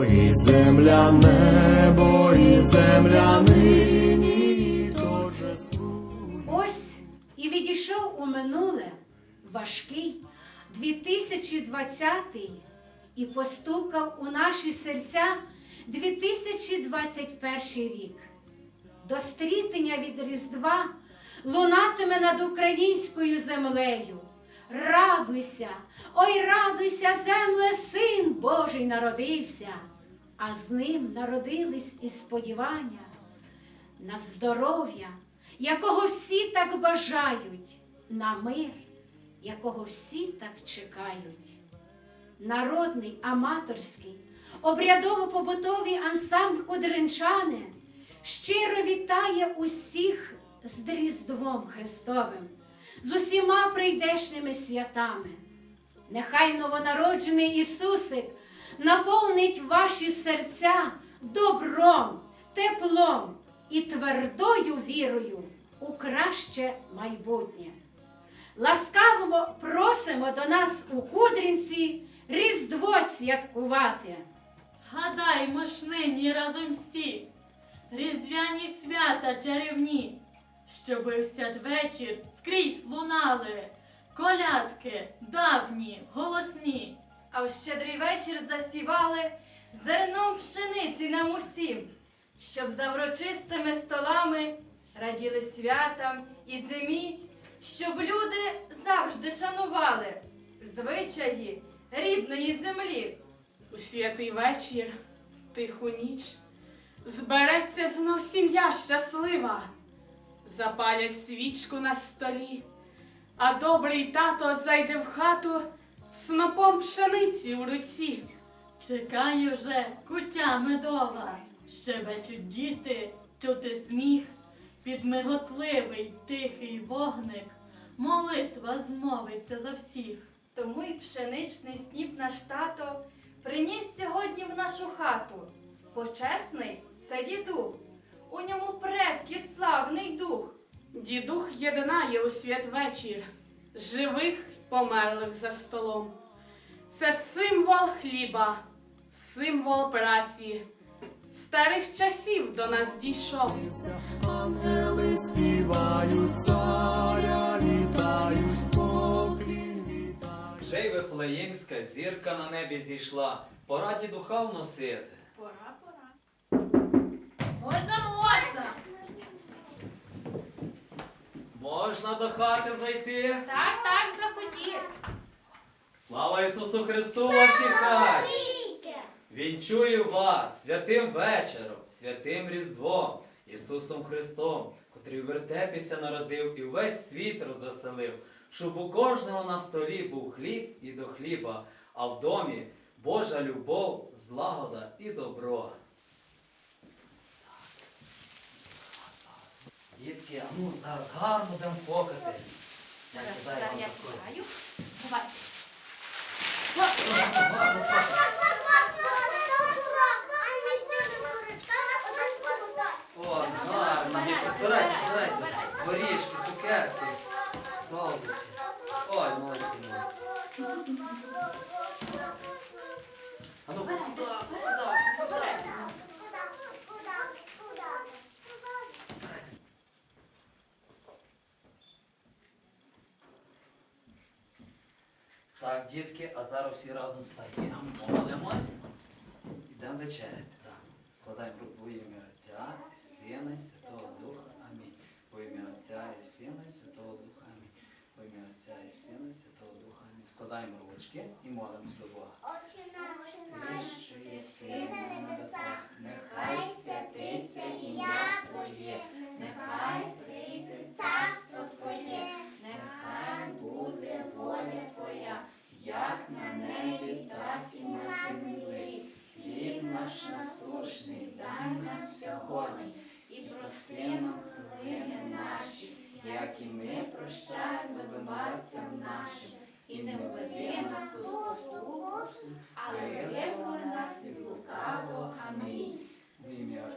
на небо і земля нині торжествує. Ось і відійшов у минуле важкий 2020 і постукав у наші серця 2021 рік. До стрітення від Різдва лунатиме над українською землею. Радуйся, ой, радуйся, земле, син Божий народився, а з ним народились і сподівання на здоров'я, якого всі так бажають, на мир, якого всі так чекають. Народний, аматорський, обрядово-побутовий ансамбль Кудринчани щиро вітає усіх з Різдвом Христовим, з усіма прийдешніми святами. Нехай новонароджений Ісусик наповнить ваші серця добром, теплом і твердою вірою у краще майбутнє. Ласкаво просимо до нас у Кудринці Різдво святкувати. Гадаймо ж нині разом всі, різдвяні свята чарівні, щоби в святвечір скрізь лунали, колядки давні, голосні. А в щедрий вечір засівали зерном пшениці нам усім, щоб за врочистими столами раділи святам і зимі, щоб люди завжди шанували звичаї рідної землі. У святий вечір, в тиху ніч, збереться знов сім'я щаслива, запалять свічку на столі, а добрий тато зайде в хату снопом пшениці у руці. Чекає вже куття медова, щебечуть діти, чути сміх, під миготливий тихий вогник, молитва змовиться за всіх. Тому й пшеничний сніп наш тато приніс сьогодні в нашу хату. Почесний це дідух, у ньому предків славний дух. Дідух єднає у святвечір живих й померлих за столом. Це символ хліба, символ праці. Старих часів до нас дійшов. Ангели співають, царя вітають, поклін вітають. Вже й Вифлеємська зірка на небі зійшла, пора дідуха вносити. Пора, пора. Можна до хати зайти? Так, так, заходіть. Слава Ісусу Христу, вашій хаті! Вінчую вас святим вечором, святим Різдвом, Ісусом Христом, котрий в вертепіся народив і весь світ розвеселив, щоб у кожного на столі був хліб і до хліба, а в домі Божа любов, злагода і добро. Дітки, а ну зараз гарно будемо фокати. Я кидаю вам. Давай. Гарно. О, гарно, дітки, збирайте, збирайте. Горішки, цукерки, солодощі. Ой, молодці, молодці. А ну, куди, куди? Так, дітки, а зараз всі разом стаємо, молимось. Ідемо вечеряти. Так. Складаємо руку ім'я Отця, і Сина, і Святого Духа. Амінь. Во ім'я Отця, і Сина, і Святого Духа. Амінь. Во ім'я Отця, і Сина, і Святого Духа. Амінь. Складаємо ручки і молимось до Бога. Наш, що єси на небесах, нехай святиться ім'я Твоє, наш насушний, дай нам сьогодні, і просимо провини наші, як і ми прощаємо винуватцям нашим, і не введи нас у спокусу, але визволи нас від лукавого. Амінь. Во ім'я